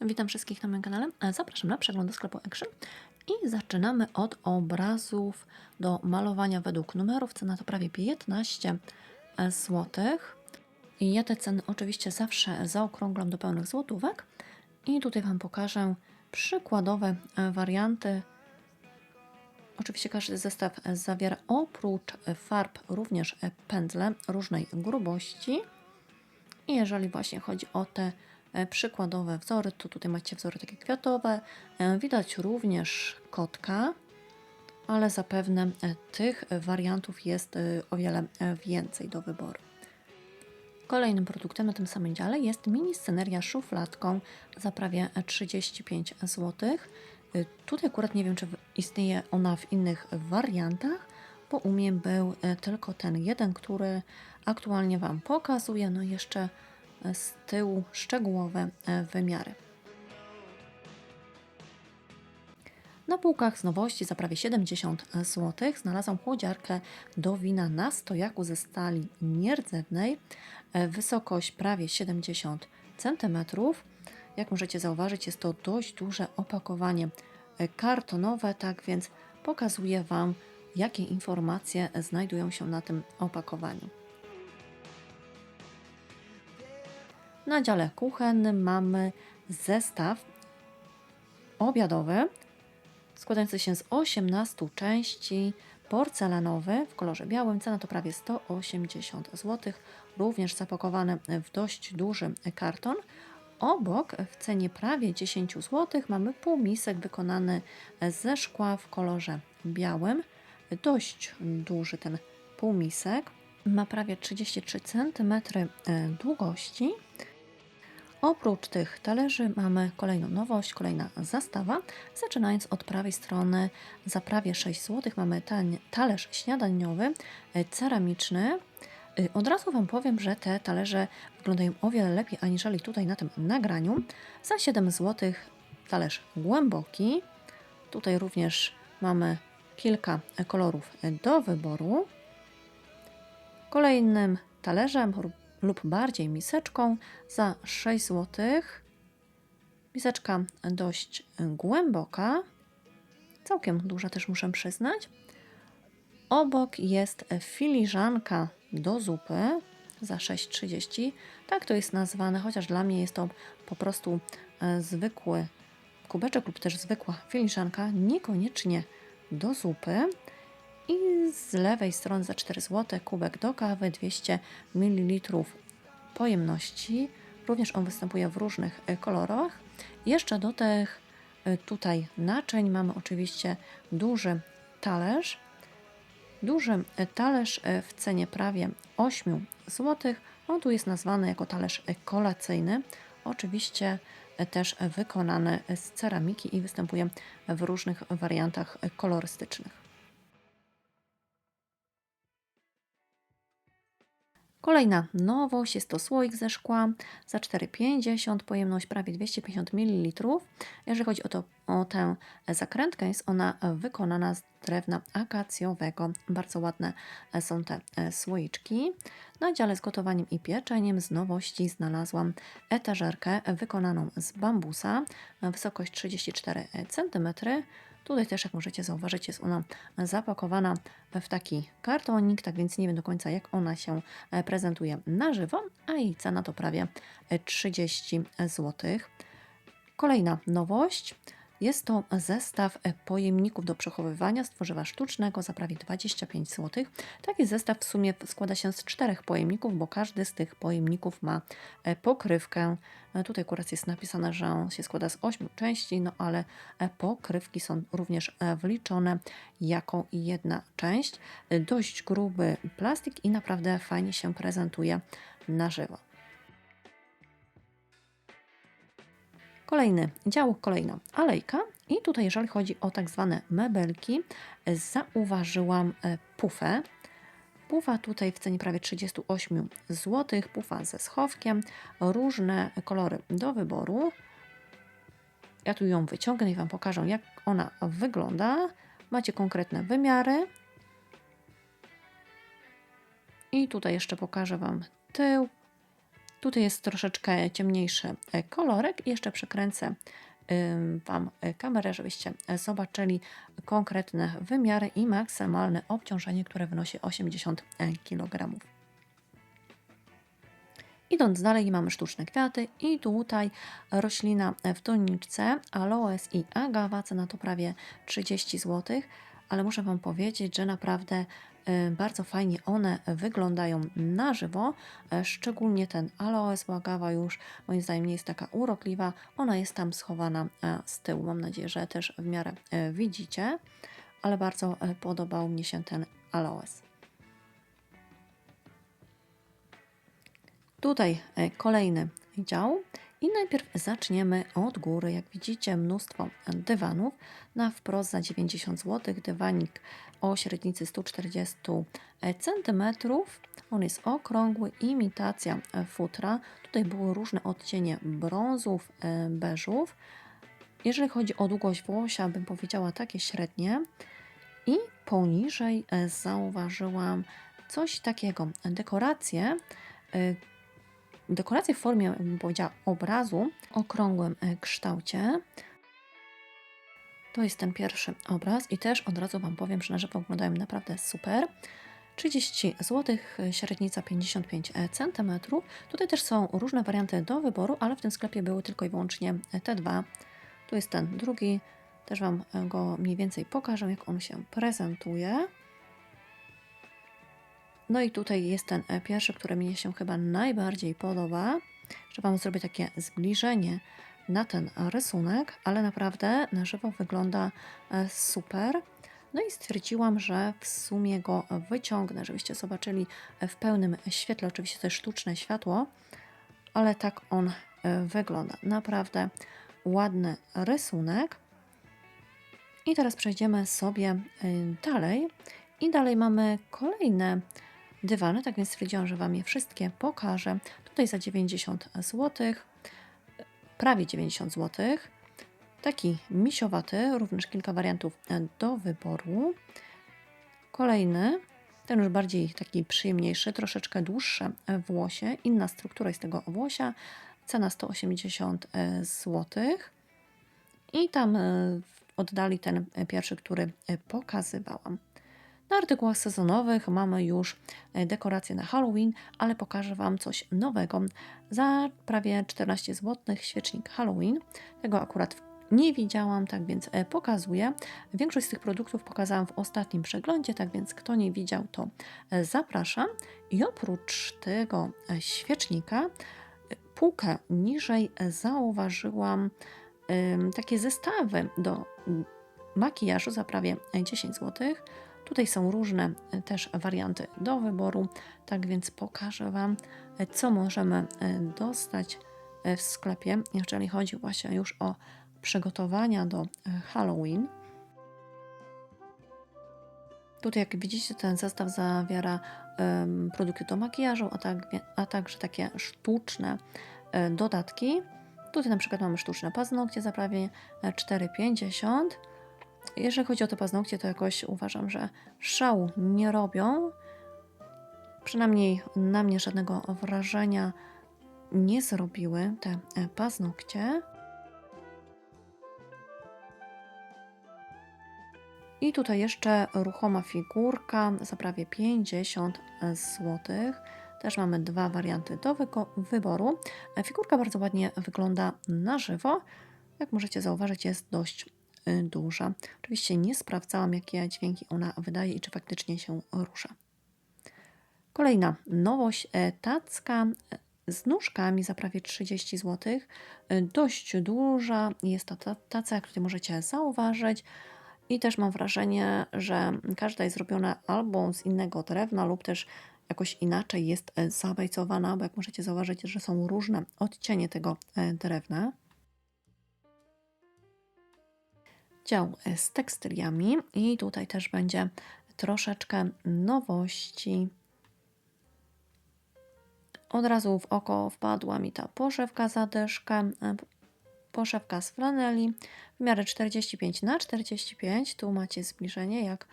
Witam wszystkich na moim kanale. E, Zapraszam na przegląd do sklepu Action i zaczynamy od obrazów do malowania według numerów. Cena to prawie 15 zł. I ja te ceny oczywiście zawsze zaokrąglam do pełnych złotówek. I tutaj Wam pokażę przykładowe e, warianty. Oczywiście każdy zestaw zawiera oprócz farb również pędzle różnej grubości. I jeżeli właśnie chodzi o te e, przykładowe wzory, to tutaj macie wzory takie kwiatowe. E, Widać również kotka, ale zapewne e, tych wariantów jest e, o wiele e, więcej do wyboru. Kolejnym produktem na tym samym dziale jest mini sceneria szufladką za prawie 35 zł. Tutaj akurat nie wiem, czy istnieje ona w innych wariantach, bo u mnie był e, tylko ten jeden, który aktualnie Wam pokazuję. No jeszcze e, z tyłu szczegółowe e, wymiary. Na półkach z nowości za prawie 70 zł znalazłam chłodziarkę do wina na stojaku ze stali nierdzewnej. E, Wysokość prawie 70 cm. Jak możecie zauważyć, jest to dość duże opakowanie e, kartonowe, tak więc pokazuję Wam, jakie informacje znajdują się na tym opakowaniu. Na dziale kuchennym mamy zestaw obiadowy składający się z 18 części porcelanowy w kolorze białym. Cena to prawie 180 zł, również zapakowany w dość duży karton. Obok w cenie prawie 10 zł mamy półmisek wykonany ze szkła w kolorze białym. Dość duży ten półmisek. Ma prawie 33 cm długości. Oprócz tych talerzy mamy kolejną nowość, kolejna zastawa. Zaczynając od prawej strony za prawie 6 zł mamy talerz śniadaniowy e, ceramiczny. Y, Od razu Wam powiem, że te talerze wyglądają o wiele lepiej aniżeli tutaj na tym nagraniu. Za 7 zł talerz głęboki. Tutaj również mamy kilka e, kolorów e, do wyboru. Kolejnym talerzem lub- bardziej miseczką za 6 zł. Miseczka dość głęboka, całkiem duża też muszę przyznać. Obok jest filiżanka do zupy za 6,30. Tak to jest nazwane, chociaż dla mnie jest to po prostu e, zwykły kubeczek lub też zwykła filiżanka, niekoniecznie do zupy. I z lewej strony za 4 zł kubek do kawy 200 ml pojemności. Również on występuje w różnych e, kolorach. Jeszcze do tych e, tutaj naczyń mamy oczywiście duży talerz. Duży e, talerz w cenie prawie 8 zł. On tu jest nazwany jako talerz kolacyjny. Oczywiście też wykonany z ceramiki i występuje w różnych wariantach kolorystycznych. Kolejna nowość jest to słoik ze szkła za 4,50, pojemność prawie 250 ml. Jeżeli chodzi o, to, o tę zakrętkę, jest ona wykonana z drewna akacjowego. Bardzo ładne są te e, słoiczki. Na dziale z gotowaniem i pieczeniem z nowości znalazłam etażerkę wykonaną z bambusa, wysokość 34 cm. Tutaj też, jak możecie zauważyć, jest ona zapakowana w taki kartonik, tak więc nie wiem do końca, jak ona się e, prezentuje na żywo, a jej cena to prawie e, 30 zł. Kolejna nowość jest to zestaw e, pojemników do przechowywania z tworzywa sztucznego za prawie 25 zł. Taki zestaw w sumie składa się z czterech pojemników, bo każdy z tych pojemników ma e, pokrywkę. E, Tutaj akurat jest napisane, że on się składa z 8 części, no ale pokrywki są również wliczone jako jedna część. Dość gruby plastik i naprawdę fajnie się prezentuje na żywo. Kolejny dział, kolejna alejka. I tutaj, jeżeli chodzi o tak zwane mebelki, zauważyłam e, pufę. Pufa tutaj w cenie prawie 38 zł. Pufa ze schowkiem, różne kolory do wyboru. Ja tu ją wyciągnę i Wam pokażę, jak ona wygląda. Macie konkretne wymiary. I tutaj jeszcze pokażę Wam tył, Tutaj jest troszeczkę ciemniejszy e, kolorek i jeszcze przekręcę Wam e, kamerę, żebyście e, zobaczyli konkretne wymiary i maksymalne obciążenie, które wynosi 80 kg. Idąc dalej mamy sztuczne kwiaty i tutaj roślina w doniczce aloes i agawa, cena to prawie 30 zł, ale muszę Wam powiedzieć, że naprawdę bardzo fajnie one wyglądają na żywo, e, szczególnie ten aloes, bo agawa już moim zdaniem nie jest taka urokliwa, ona jest tam schowana e, z tyłu, mam nadzieję, że też w miarę e, widzicie, ale bardzo podobał mi się ten aloes. Tutaj e, kolejny dział i najpierw zaczniemy od góry. Jak widzicie, mnóstwo dywanów. Na wprost za 90 zł dywanik o średnicy 140 cm. On jest okrągły, imitacja futra. Tutaj były różne odcienie brązów, e, beżów. Jeżeli chodzi o długość włosia, bym powiedziała takie średnie. I poniżej e, zauważyłam coś takiego. Dekoracje dekoracje w formie, bym powiedziała, obrazu okrągłym e, kształcie. To jest ten pierwszy obraz i też od razu Wam powiem, że na żywo wyglądają naprawdę super. 30 zł, średnica 55 cm. Tutaj też są różne warianty do wyboru, ale w tym sklepie były tylko i wyłącznie te dwa. Tu jest ten drugi, też Wam go mniej więcej pokażę, jak on się prezentuje. No i tutaj jest ten e, pierwszy, który mi się chyba najbardziej podoba, że Wam zrobię takie zbliżenie na ten rysunek, ale naprawdę na żywo wygląda e, super. No i stwierdziłam, że w sumie go wyciągnę, żebyście zobaczyli w pełnym świetle. Oczywiście to jest sztuczne światło, ale tak on e, wygląda. Naprawdę ładny rysunek. I teraz przejdziemy sobie dalej. I dalej mamy kolejne dywany, tak więc stwierdziłam, że Wam je wszystkie pokażę. Tutaj za 90 zł, prawie 90 zł. Taki misiowaty, również kilka wariantów do wyboru. Kolejny, ten już bardziej taki przyjemniejszy, troszeczkę dłuższe włosie, inna struktura jest tego włosia, cena 180 zł. I tam e, oddali ten pierwszy, który pokazywałam. Na artykułach sezonowych mamy już e, dekoracje na Halloween, ale pokażę Wam coś nowego. Za prawie 14 zł świecznik Halloween. Tego akurat nie widziałam, tak więc e, pokazuję. Większość z tych produktów pokazałam w ostatnim przeglądzie, tak więc kto nie widział, to e, zapraszam. I oprócz tego świecznika, półkę niżej zauważyłam takie zestawy do makijażu za prawie 10 zł. Tutaj są różne e, też warianty do wyboru, tak więc pokażę Wam, e, co możemy e, dostać w sklepie, jeżeli chodzi właśnie już o przygotowania do Halloween. Tutaj, jak widzicie, ten zestaw zawiera um, produkty do makijażu, a, tak, a także takie sztuczne dodatki. Tutaj na przykład mamy sztuczne paznokcie za prawie 4,50 jeżeli chodzi o te paznokcie, to jakoś uważam, że szału nie robią. Przynajmniej na mnie żadnego wrażenia nie zrobiły te e, paznokcie. I tutaj jeszcze ruchoma figurka za prawie 50 zł. Też mamy dwa warianty do wyboru. E, figurka bardzo ładnie wygląda na żywo. Jak możecie zauważyć, jest dość duża. Oczywiście nie sprawdzałam, jakie dźwięki ona wydaje i czy faktycznie się rusza. Kolejna nowość, e, tacka e, z nóżkami za prawie 30 zł. E, dość duża jest to taca, jak tutaj możecie zauważyć. I też mam wrażenie, że każda jest zrobiona albo z innego drewna, lub też jakoś inaczej jest zabejcowana, bo jak możecie zauważyć, że są różne odcienie tego drewna. Dział e, z tekstyliami i tutaj też będzie troszeczkę nowości. Od razu w oko wpadła mi ta poszewka zadyszka, e, poszewka z flaneli w miarę 45 na 45. Tu macie zbliżenie, jak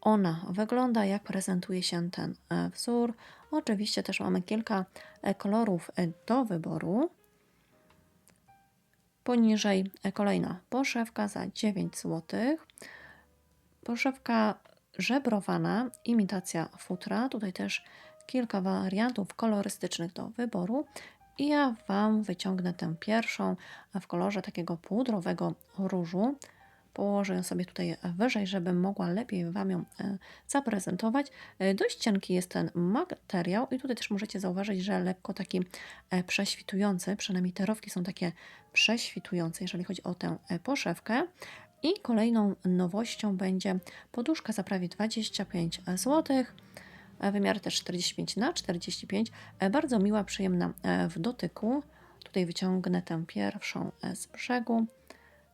ona wygląda, jak prezentuje się ten e, wzór. Oczywiście też mamy kilka kolorów do wyboru. Poniżej e, kolejna poszewka za 9 zł. Poszewka żebrowana, imitacja futra. Tutaj też kilka wariantów kolorystycznych do wyboru. I ja Wam wyciągnę tę pierwszą w kolorze takiego pudrowego różu. Położę ją sobie tutaj wyżej, żebym mogła lepiej Wam ją e, zaprezentować. E, Dość cienki jest ten materiał i tutaj też możecie zauważyć, że lekko taki e, prześwitujący, przynajmniej te rowki są takie prześwitujące, jeżeli chodzi o tę poszewkę. I kolejną nowością będzie poduszka za prawie 25 zł. Wymiar też 45 na 45. E, Bardzo miła, przyjemna w dotyku. Tutaj wyciągnę tę pierwszą z brzegu.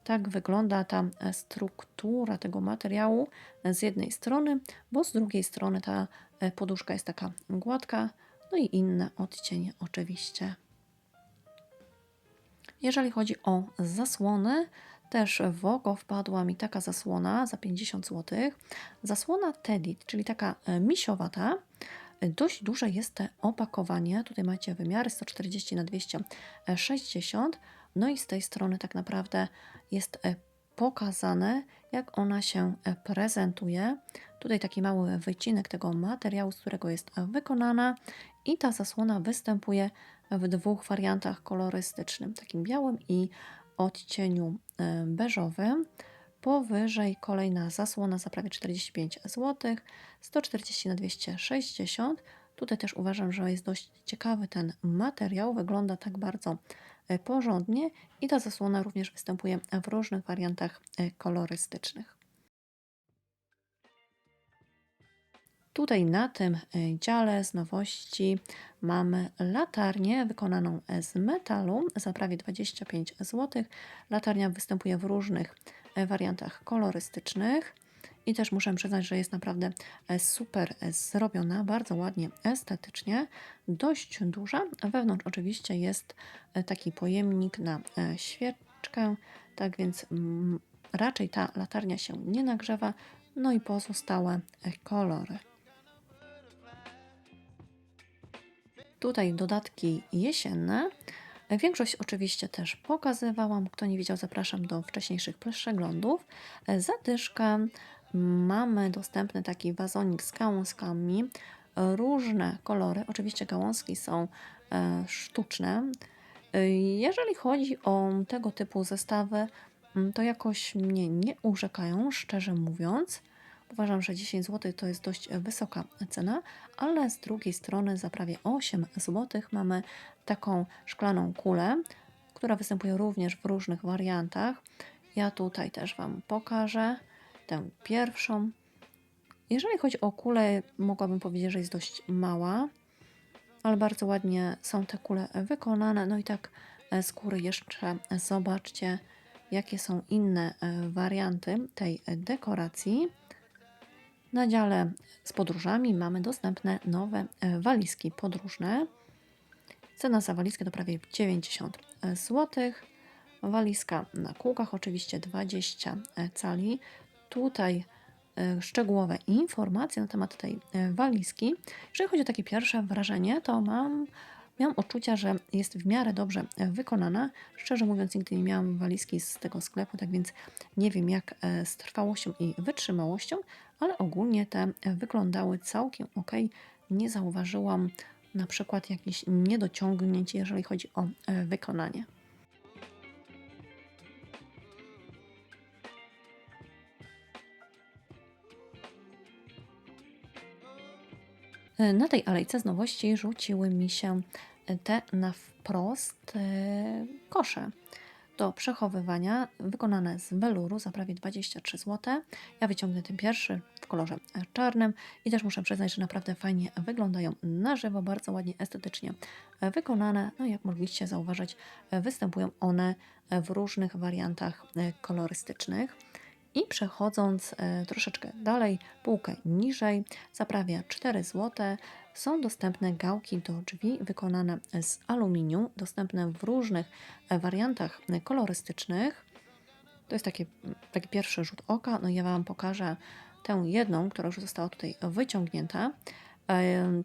Tak wygląda ta struktura tego materiału z jednej strony, bo z drugiej strony ta e, poduszka jest taka gładka, no i inne odcienie oczywiście. Jeżeli chodzi o zasłony, też w oko wpadła mi taka zasłona za 50 zł. Zasłona Tedit, czyli taka e, misiowata. Dość duże jest te opakowanie. Tutaj macie wymiary 140 na 260. No i z tej strony tak naprawdę jest e, pokazane, jak ona się e, prezentuje. Tutaj taki mały wycinek tego materiału, z którego jest e, wykonana. I ta zasłona występuje w dwóch wariantach kolorystycznym, takim białym i odcieniu beżowym. Powyżej kolejna zasłona za prawie 45 zł, 140 na 260. Tutaj też uważam, że jest dość ciekawy ten materiał, wygląda tak bardzo porządnie i ta zasłona również występuje w różnych wariantach e, kolorystycznych. Tutaj na tym e, dziale z nowości mamy latarnię wykonaną e, z metalu za prawie 25 zł. Latarnia występuje w różnych e, wariantach kolorystycznych i też muszę przyznać, że jest naprawdę e, super e, zrobiona, bardzo ładnie, estetycznie, dość duża. Wewnątrz oczywiście jest e, taki pojemnik na świeczkę, tak więc raczej ta latarnia się nie nagrzewa. No i pozostałe kolory. Tutaj dodatki jesienne. Większość oczywiście też pokazywałam. Kto nie widział, zapraszam do wcześniejszych przeglądów. Zadyszka mamy dostępny taki wazonik z gałązkami. Różne kolory. Oczywiście gałązki są e, sztuczne. E, Jeżeli chodzi o tego typu zestawy, mm, to jakoś mnie nie urzekają, szczerze mówiąc. Uważam, że 10 zł to jest dość wysoka cena, ale z drugiej strony za prawie 8 zł mamy taką szklaną kulę, która występuje również w różnych wariantach. Ja tutaj też Wam pokażę tę pierwszą. Jeżeli chodzi o kulę, mogłabym powiedzieć, że jest dość mała, ale bardzo ładnie są te kule wykonane. No i tak e, z góry jeszcze zobaczcie, jakie są inne e, warianty tej e, dekoracji. Na dziale z podróżami mamy dostępne nowe e, walizki podróżne. Cena za walizkę to prawie 90 zł. Walizka na kółkach oczywiście 20 cali. Tutaj e, szczegółowe informacje na temat tej e, walizki. Jeżeli chodzi o takie pierwsze wrażenie, to mam, miałam odczucia, że jest w miarę dobrze e, wykonana. Szczerze mówiąc, nigdy nie miałam walizki z tego sklepu, tak więc nie wiem jak z trwałością i wytrzymałością, ale ogólnie te wyglądały całkiem ok. Nie zauważyłam na przykład jakichś niedociągnięć, jeżeli chodzi o wykonanie. Na tej alejce z nowości rzuciły mi się te na wprost e, kosze do przechowywania wykonane z weluru za prawie 23 zł. Ja wyciągnę ten pierwszy w kolorze e, czarnym i też muszę przyznać, że naprawdę fajnie wyglądają na żywo, bardzo ładnie, estetycznie e, wykonane. No jak mogliście zauważyć, e, występują one e, w różnych wariantach e, kolorystycznych. I przechodząc e, troszeczkę dalej, półkę niżej, za prawie 4 zł, są dostępne gałki do drzwi wykonane z aluminium, dostępne w różnych e, wariantach e, kolorystycznych. To jest taki, taki pierwszy rzut oka. No ja Wam pokażę tę jedną, która już została tutaj wyciągnięta.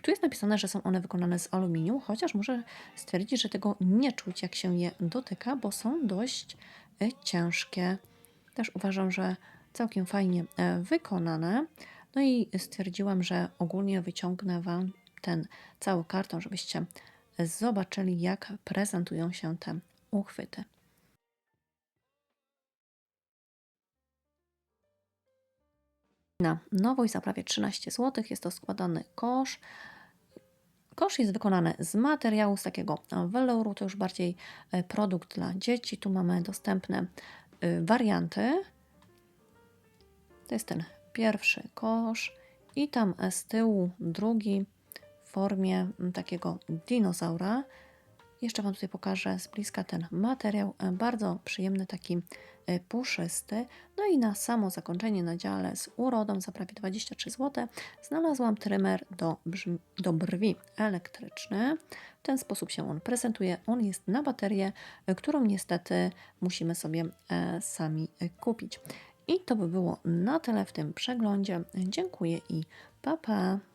Tu jest napisane, że są one wykonane z aluminium, chociaż muszę stwierdzić, że tego nie czuć, jak się je dotyka, bo są dość ciężkie. Też uważam, że całkiem fajnie e, wykonane. No i stwierdziłam, że ogólnie wyciągnę Wam ten cały karton, żebyście zobaczyli, jak prezentują się te uchwyty. Na nowość za prawie 13 zł jest to składany kosz. Kosz jest wykonany z materiału, z takiego weluru, to już bardziej e, produkt dla dzieci. Tu mamy dostępne warianty. To jest ten pierwszy kosz i tam z tyłu drugi w formie mm, takiego dinozaura. Jeszcze Wam tutaj pokażę z bliska ten materiał. E, Bardzo przyjemny, taki e, puszysty. No i na samo zakończenie na dziale z urodą za prawie 23 zł znalazłam trymer do, do brwi elektryczny. W ten sposób się on prezentuje. On jest na baterię, e, którą niestety musimy sobie sami kupić. I to by było na tyle w tym przeglądzie. Dziękuję i pa pa!